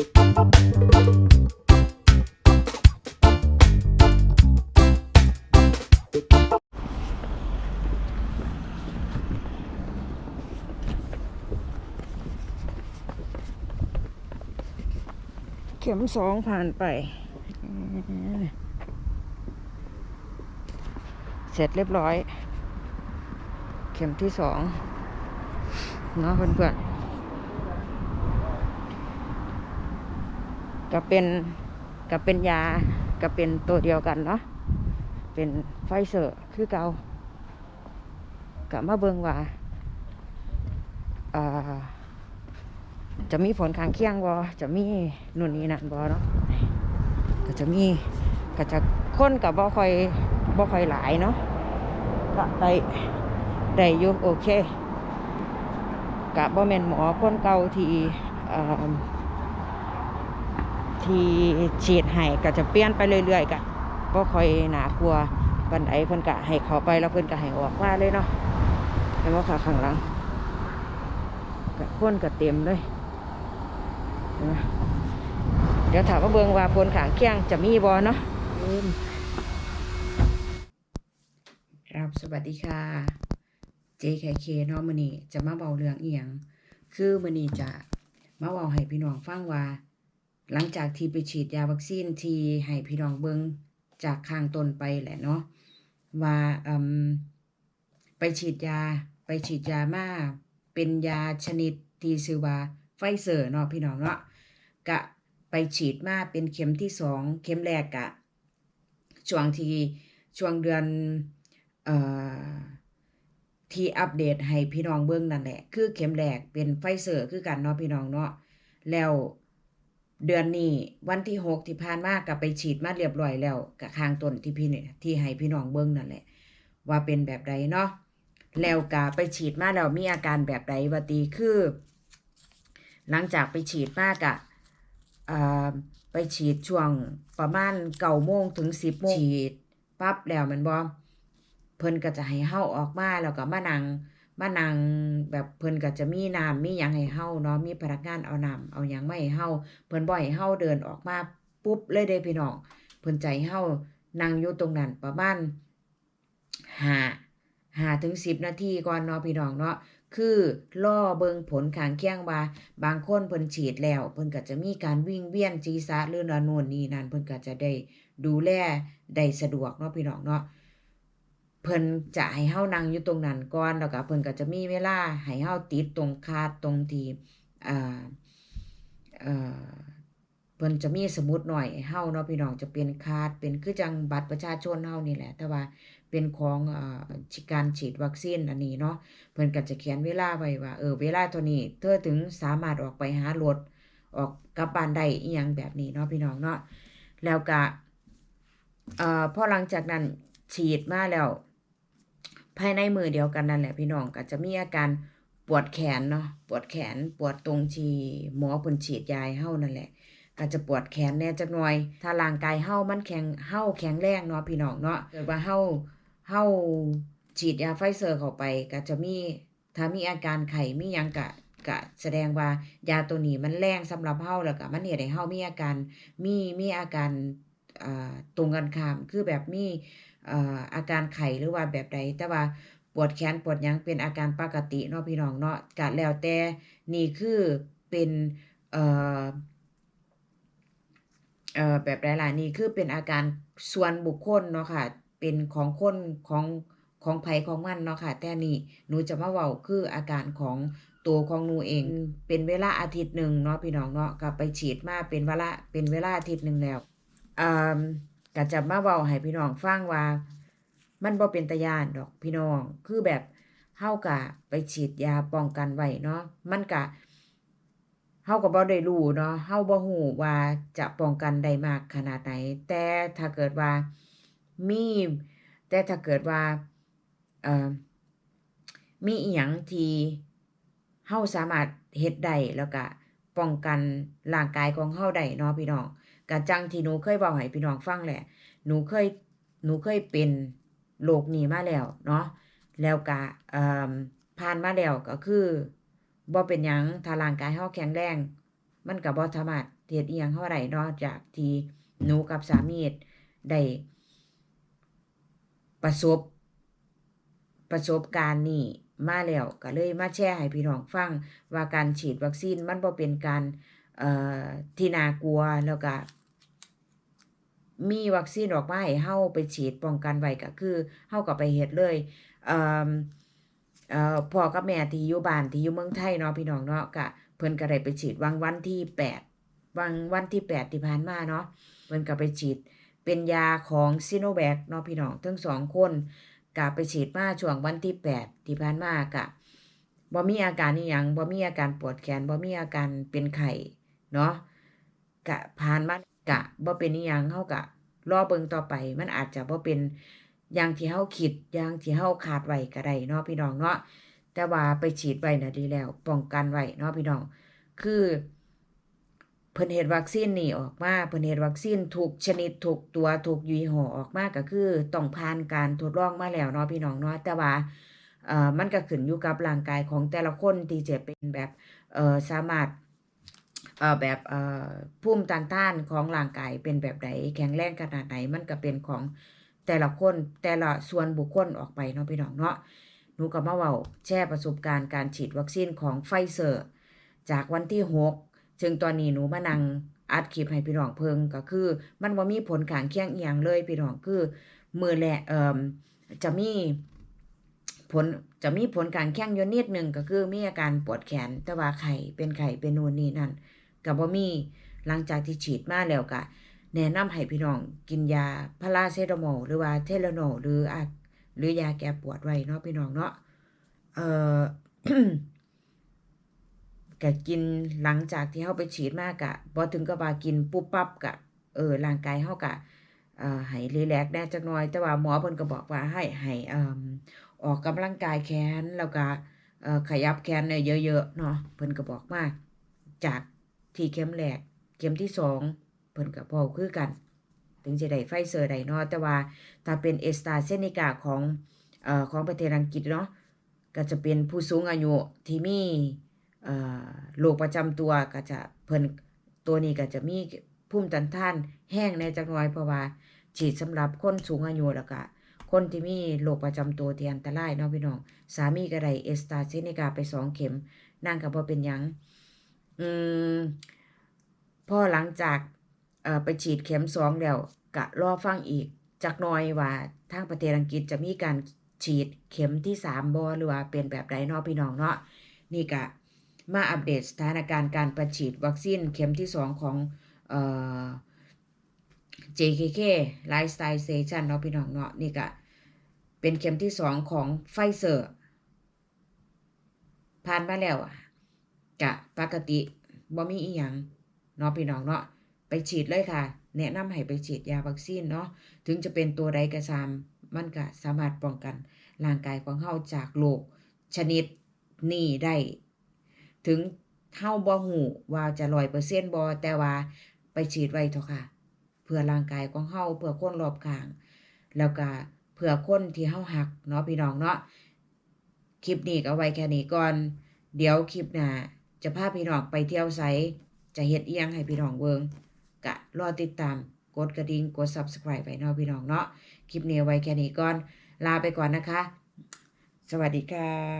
เข็มสองผ่านไป เสร็จเรียบร้อย เข็มที่สองเนาะเพื่อนๆ ก็เป็นก็เป็นยาก็เป็นตัวเดียวกันเนาะเป็นไฟเซอร์คือเกากับมาเบิงว่าจะมีผลข้างเคียงบอจะมีนู่นนี่นั่นบอเนาะก็จะมีก็จะค้นกับบอคอยบอคอยหลายเนาะก็ได้ได้อยู่โอเคกะบอแมนหมอคนเก่าที่อ่อ ที่ฉีดให้ก็จะเปลี่ยนไปเรื่อยๆกะบ่ค่อยหนากลัวบันไดเพิ่นกะให้เขาไปแล้วเพิ่นกะให้ออกมาเลยเนาะเห็นว่าขาข้างหลังกะคนกะเต็มเลยเดี๋ยวถามว่าเบิงว่าผลขางเคียงจะมีบอเนาะครับสวัสดีค่ะ JKK เนาะมือนี้จะมาเบาเรื่องเอียง คือมือนี้จะมาเว้าให้พี่น้องฟังว่า หลังจากที่ไปฉีดยาวัคซีนที่ให้พี่น้องเบิงจากข้างต้นไปแหละเนาะว่าไปฉีดยาไปฉีดยามาเป็นยาชนิดที่ชื่อว่าไฟเซอร์เนาะพี่น้องเนาะกะไปฉีดมาเป็นเข็มที่สองเข็มแรกกะช่วงที่ช่วงเดือนเอ่อที่อัปเดตให้พี่น้องเบิ่งนั่นแหละ คือเข็มแรกเป็นไฟเซอร์คือกันเนาะพี่น้องเนาะแล้ว เดือนนี้วันที่หกที่ผ่านมาก็ไปฉีดมาเรียบร้อยแล้วกะข้างต้นที่พี่เนี่ยที่ให้พี่น้องเบิ่งนั่นแหละ ว่าเป็นแบบใดเนาะแล้วกะไปฉีดมาแล้วมีอาการแบบใดว่าตีคือ หลังจากไปฉีดมากะอ่าไปฉีดช่วงประมาณเก้าโมงถึงสิบโมงฉีดปั๊บแล้วแมันบ่เพิ่นก็จะให้เฮาออกมาแล้วก็มานั่ง มานั่งแบบเพิ่นก็จะมีน้ำมีหยังให้เฮาเนาะมีพนักงานเอาน้ำเอาหยังมาให้เฮาเพิ่นบ่ให้เฮาเดินออกมาปุ๊บเลยเด้พี่น้องเพิ่นใจเฮานั่งอยู่ตรงนั้นประมาณห้าห้าถึงสิบนาทีก่อนเนาะพี่น้องเนาะคือล่อเบิงผลขางเคียงว่า บางคนเพิ่นฉีดแล้ว เพิ่นก็จะมีการวิ่งเวียนจีซะหรือนานู่นนี่นั่นเพิ่นก็จะได้ดูแลได้สะดวกเนาะพี่น้องเนาะ เพิ่นจะให้เฮานั่งอยู่ตรงนั้นก่อนแล้วก็เพิ่นก็จะมีเวลาให้เฮาติดตรงคาดตรงที่อ่าเอ่อเพิ่นจะมีสมุดหน่อยให้เฮาเนาะพี่น้องจะเป็นคาดเป็นคือจังบัตรประชาชนเฮานี่แหละ แต่ว่าเป็นของเอ่อการฉีดวัคซีนอันนี้เนาะเพิ่นก็จะเขียนเวลาไว้ว่าเออเวลาเท่านี้เธอถึงสามารถออกไปหารถออกกลับบ้านได้อีหยังแบบนี้เนาะพี่น้องเนาะแล้วก็เอ่อพอหลังจากนั้นฉีดมาแล้ว ภายในมือเดียวกันนั่นแหละพี่น้องก็จะมีอาการปวดแขนเนาะปวดแขนปวดตรงที่หมอเพิ่นฉีดยาให้เฮานั่นแหละก็จะปวดแขนแน่จักหน่อย ถ้าร่างกายเฮามันแข็งเฮาแข็งแรงเนาะพี่น้องเนาะเกิดว่าเฮาเฮาฉีดยาไฟเซอร์เข้าไปก็จะมีถ้ามีอาการไข้มียังก็ก็แสดงว่ายาตัวนี้มันแรงสำหรับเฮาแล้วก็มันเฮ็ดให้เฮามีอาการมีมีอาการอ่าตรงกันข้ามคือแบบมี อ่ออาการไข้หรือว่าแบบใดแต่ว่าปวดแขนปวดหยังเป็นอาการปกติเนาะพี่น้องเนาะก็แล้วแต่นี่คือเป็นเอ่อเอ่อแบบใดล่ะนี่คือเป็นอาการส่วนบุคคลเนาะค่ะ เป็นของคนของของไผของมันเนาะค่ะ แต่นี่หนูจะมาเว้าคืออาการของตัวของหนูเอง เป็นเวลาอาทิตย์หนึ่งเนาะพี่น้องเนาะก็ไปฉีดมาเป็นเวลาเป็นเวลาอาทิตย์หนึ่งแล้วอ่า ก็จะมาเว้าให้พี่น้องฟังว่า มันบ่เป็นตาย้านดอกพี่น้อง คือแบบเฮาก็ไปฉีดยาป้องกันไว้เนาะมันก็เฮาก็บ่ได้รู้เนาะเฮาบ่ฮู้ว่าจะป้องกันได้มากขนาดไหน แต่ถ้าเกิดว่ามีแต่ถ้าเกิดว่าเอ่อมีอิหยังที่เฮาสามารถเฮ็ดได้แล้วก็ป้องกันร่างกายของเฮาได้เนาะพี่น้อง ก็จังที่หนูเคยเว้าให้พี่น้องฟังแหละ หนูเคยหนูเคยเป็นโรคนี้มาแล้วเนาะแล้วก็ผ่านมาแล้วก็คือบ่เป็นหยังถ้าร่างกายเฮาแข็งแรง มันก็บ่สามารถเฮ็ดอิหยังเฮาได้เนาะจากที่หนูกับสามีได้ประสบ ประสบการณ์นี้มาแล้วก็เลยมาแชร์ให้พี่น้องฟังว่าการฉีดวัคซีนมันบ่เป็นการที่น่ากลัวแล้วก็ มีวัคซีนออกมาให้เฮาไปฉีดป้องกันไว้ก็คือเฮาก็ไปเฮ็ดเลยเอ่อเอ่อพ่อกับแม่ที่อยู่บ้านที่อยู่เมืองไทยเนาะพี่น้องเนาะก็เพิ่นก็ได้ไปฉีดวังวันที่8วังวันที่8ที่ผ่านมาเนาะเพิ่นก็ไปฉีดเป็นยาของ Sinovac เนาะพี่น้องทั้งสองคนก็ไปฉีดมาช่วงวันที่ 8 ที่ผ่านมาก็บ่มีอาการอิหยังบ่มีอาการปวดแขนบ่มีอาการเป็นไข้เนาะก็ผ่านมา กะบ่เป็นอิยังเฮาก็รอเบิงต่อไป มันอาจจะบ่เป็นอย่างที่เฮาคิดอย่างที่เฮาคาดไว้ก็ได้เนาะพี่น้องเนาะแต่ว่าไปฉีดไว้น่ะดีแล้ว ป้องกันไว้เนาะพี่น้อง คือเพิ่นเฮ็ดวัคซีนนี่ออกมาเพิ่นเฮ็ดวัคซีนทุกชนิดทุกตัวทุกยี่ห้อออกมาก็คือต้องผ่านการทดลองมาแล้วเนาะพี่น้องเนาะแต่ว่าเอ่อมันก็ขึ้นอยู่กับร่างกายของแต่ละคนที่จะเป็นแบบเอ่อสามารถ แบบเอ่อภูมิต้านทานของร่างกายเป็นแบบใดแข็งแรงขนาดไหนมันก็เป็นของแต่ละคนแต่ละส่วนบุคคลออกไปเนาะพี่น้องเนาะหนูก็มาเว้าแชร์ประสบการณ์การฉีดวัคซีนของ Pfizer จากวันที่6ซึ่งตอนนี้หนูมานั่งอัดคลิปให้พี่น้องเพิ่งก็คือ มันบ่ามีผลข้างเคียงอีหยังเลยพี่น้องคือ มือแรกเอ่อจะมีผลจะมีผลข้างเคียงยนิดหนึงก็คือมีอาการปวดแขนแต่ว่าไข้เป็นไข้เป็นนูนนี่นั่น ก็บ่มีหลังจากที่ฉีดมาแล้วก็แนะนำให้พี่น้องกินยาพาราเซตามอลหรือว่าเทเลโนหรืออาหรือยาแก้ปวดไว้เนาะพี่น้องเนาะเอ่อก็กินหลังจากที่เฮาไปฉีดมากะบ่ถึงกับว่ากินปุ๊บปั๊บกะเออร่างกายเฮาก็เอ่อให้รีแลกซ์แน่จักหน่อย แต่ว่าหมอเพิ่นก็บอกว่าให้ให้เอ่อออกกำลังกายแขนแล้วก็เอ่อขยับแขนเนี่ยเยอะๆเนาะเพิ่นก็บอกมาจาก ที่เข็มแรกเข็มที่สองเพิ่นก็เว้าคือกัน ถึงจะได้ Pfizer ได้เนาะแต่ว่าถ้าเป็น AstraZeneca ของเอ่อของประเทศอังกฤษเนาะก็จะเป็นผู้สูงอายุที่มีเอ่อโรคประจำตัวก็จะเพิ่นตัวนี้ก็จะมีภูมิต้านทานแห้งแหน่จักหน่อยเพราะว่าฉีดสำหรับคนสูงอายุแล้วก็คนที่มีโรคประจำตัวที่อันตรายเนาะพี่น้อง สามีก็ได้ AstraZeneca ไปสองเข็มนางก็บ่เป็นหยัง อืมพอหลังจากเอ่อไปฉีดเข็มสองแล้วก็รอฟังอีกจักน่อยว่าทางประเทศอังกฤษจะมีการฉีดเข็มที่สามบ่หรือว่าเป็นแบบใดนาะพี่น้องเนาะนี่ก็มาอัปเดตสถานการณ์การประฉีดวัคซีนเข็มที่สองของเอ่อ JKK Lifestyle Station เนาะพี่น้องเนาะนี่ก็เป็นเข็มที่สองของ Pfizer ผ่านมาแล้ว กะปกติบ่มีอีหยังเนาะพี่น้องเนาะไปฉีดเลยค่ะ แนะนำให้ไปฉีดยาวัคซีนเนาะถึงจะเป็นตัวใดก็ตามมันก็สามารถป้องกันร่างกายของเฮาจากโรคชนิดนี้ได้ถึงเฮาบ่ฮู้ว่าจะ100%บ่แต่ว่าไปฉีดไว้เถอะค่ะ เพื่อร่างกายของเฮาเพื่อคนรอบข้าง แล้วก็เพื่อคนที่เฮาฮักเนาะพี่น้องเนาะคลิปนี้ก็ไว้แค่นี้ก่อน เดี๋ยวคลิปหน้า จะพาพี่น้องไปเที่ยวไสจะเฮ็ดอียงให้พี่น้องเบิงกะรอติดตามกดกระดิ่งกด Subscribe ไว้เนาะพี่น้องเนาะคลิปนี้ไว้แค่นี้ก่อนลาไปก่อนนะคะ สวัสดีค่ะ